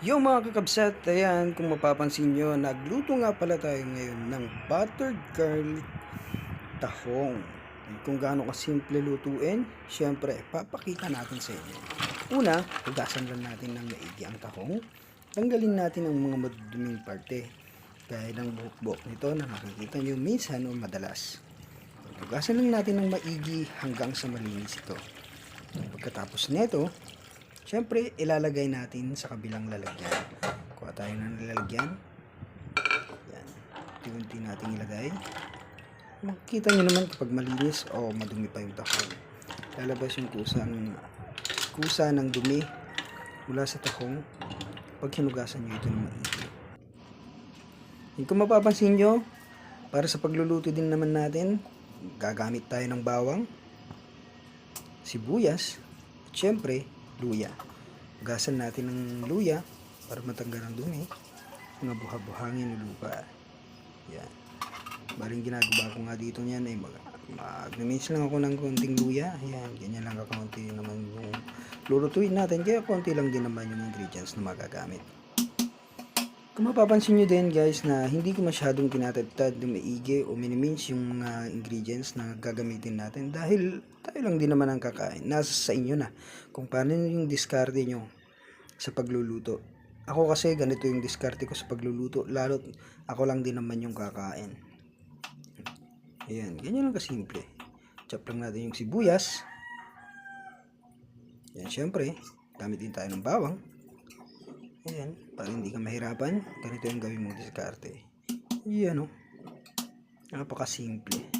Yung mga kakabsat, ayan, kung mapapansin nyo, nagluto nga pala tayo ngayon ng buttered garlic tahong. Kung gaano kasimple lutuin, syempre, papakita natin sa inyo. Una, hugasan lang natin ng maigi ang tahong. Tanggalin natin ang mga maduduming parte, gaya ng buhok-buhok nito na makikita nyo minsan o madalas. Hugasan lang natin ng maigi hanggang sa malinis ito. Pagkatapos nito, Siyempre, ilalagay natin sa kabilang lalagyan. Kuha tayo ng lalagyan. Yan. Unti-unti natin ilagay. Makikita nyo naman kapag malinis o madumi pa yung tahong. Lalabas yung kusang kusa ng dumi mula sa tahong pag hinugasan nyo ito ng maigi. Yung kung mapapansin nyo, para sa pagluluto din naman natin, gagamit tayo ng bawang, sibuyas, at syempre, luya. Hugasan natin ng luya para matanggal ang dumi. Mga buha-buhangin ng lupa. Yan. Baring ginagawa ko nga dito niyan ay mag mag-mix lang ako ng konting luya. Ayan, ganyan lang kakaunti naman yung lulutuin natin. Kaya konti lang din naman yung ingredients na magagamit. Kung mapapansin nyo din guys na hindi ko masyadong tinatagtad ng maigi o minimins yung mga ingredients na gagamitin natin dahil tayo lang din naman ang kakain. Nasa sa inyo na kung paano yung diskarte nyo sa pagluluto. Ako kasi ganito yung diskarte ko sa pagluluto lalo't ako lang din naman yung kakain. Ayan, ganyan lang kasimple. Chop lang natin yung sibuyas. Yan, syempre, gamit din tayo ng bawang. Ayan, para hindi ka mahirapan, ganito yung gawin mo diskarte. Yan o. Napakasimple.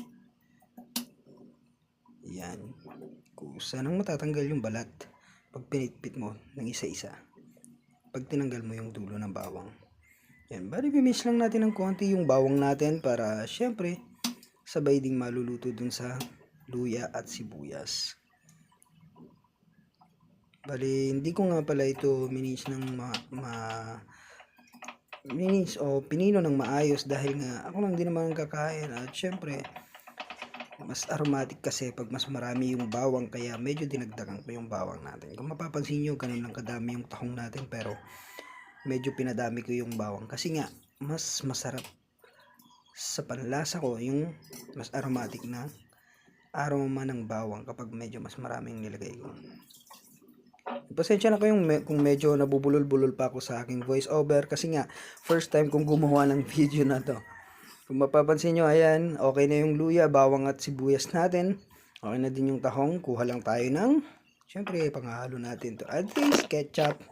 Yan. Kusa nang matatanggal yung balat pag pinitpit mo ng isa-isa. Pag tinanggal mo yung dulo ng bawang. Yan, bali bimis lang natin ng konti yung bawang natin para syempre sabay ding maluluto dun sa luya at sibuyas. Bali, hindi ko nga pala ito minis ng ma, ma minis o pinino ng maayos dahil nga ako lang din naman ang kakain at syempre mas aromatic kasi pag mas marami yung bawang kaya medyo dinagdagan ko yung bawang natin. Kung mapapansin nyo, ganun lang kadami yung tahong natin pero medyo pinadami ko yung bawang kasi nga mas masarap sa panlasa ko yung mas aromatic na aroma ng bawang kapag medyo mas maraming nilagay ko. Pasensya na kayong me- kung medyo nabubulol-bulol pa ako sa aking voice over kasi nga first time kong gumawa ng video na to. Kung mapapansin nyo, ayan, okay na yung luya, bawang at sibuyas natin. Okay na din yung tahong. Kuha lang tayo ng, syempre, panghalo natin to. At least, ketchup.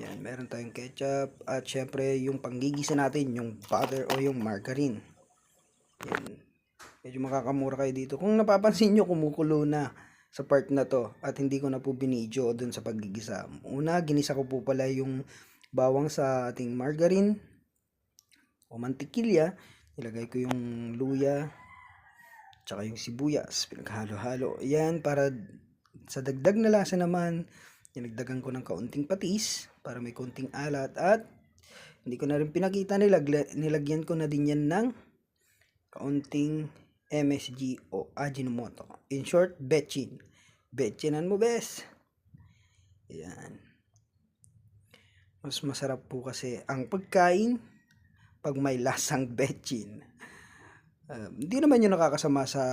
Yan, meron tayong ketchup. At syempre, yung panggigisa natin, yung butter o yung margarine. Yan. Medyo makakamura kayo dito. Kung napapansin nyo, kumukulo na sa part na to. At hindi ko na po binidyo dun sa paggigisa. Una, ginisa ko po pala yung bawang sa ating margarine o mantikilya, nilagay ko yung luya, tsaka yung sibuyas, pinaghalo-halo. Yan, para sa dagdag na lasa naman, nilagdagan ko ng kaunting patis, para may kaunting alat, at hindi ko na rin pinakita, nilag nilagyan ko na din yan ng kaunting MSG o Ajinomoto. In short, betchin. Betchinan mo, bes. Yan. Mas masarap po kasi ang pagkain pag may lasang betchin. Uh, hindi naman yun nakakasama sa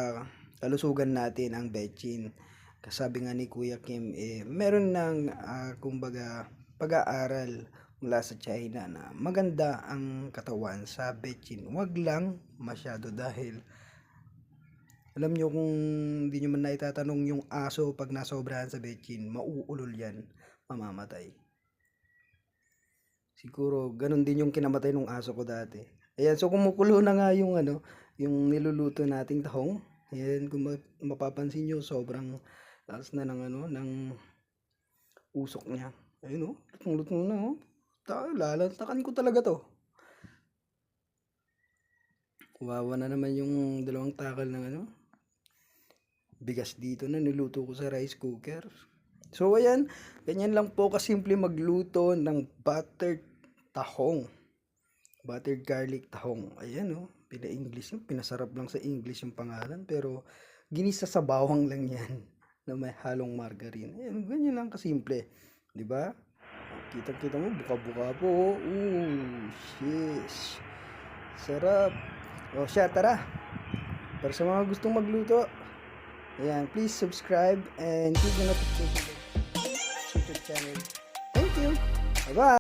kalusugan natin ang betchin. Kasabi nga ni Kuya Kim, eh, meron ng, uh, kumbaga, pag-aaral mula sa China na maganda ang katawan sa betchin. Huwag lang masyado dahil alam nyo kung hindi nyo man naitatanong yung aso pag nasobrahan sa betchin, mauulol yan, mamamatay. Siguro ganun din yung kinamatay ng aso ko dati. Ayan, so kumukulo na nga yung ano, yung niluluto nating tahong. Ayan, kung mapapansin nyo, sobrang taas na ng ano, ng usok niya. Ayun oh, lutong-luto na oh. Ta lalantakan ko talaga to. Wawa na naman yung dalawang takal ng ano. Bigas dito na niluto ko sa rice cooker. So ayan, ganyan lang po kasimple magluto ng buttered tahong. Buttered garlic tahong. Ayan oh, pina-English yung pinasarap lang sa English yung pangalan pero ginisa sa bawang lang yan na may halong margarine. Ayan, ganyan lang kasimple, 'di ba? Kita-kita mo, buka-buka po. Ooh, shish. Sarap. O siya, tara. Para sa mga gustong magluto, ayan, please subscribe and click the notification bell YouTube channel. Thank you. Bye-bye.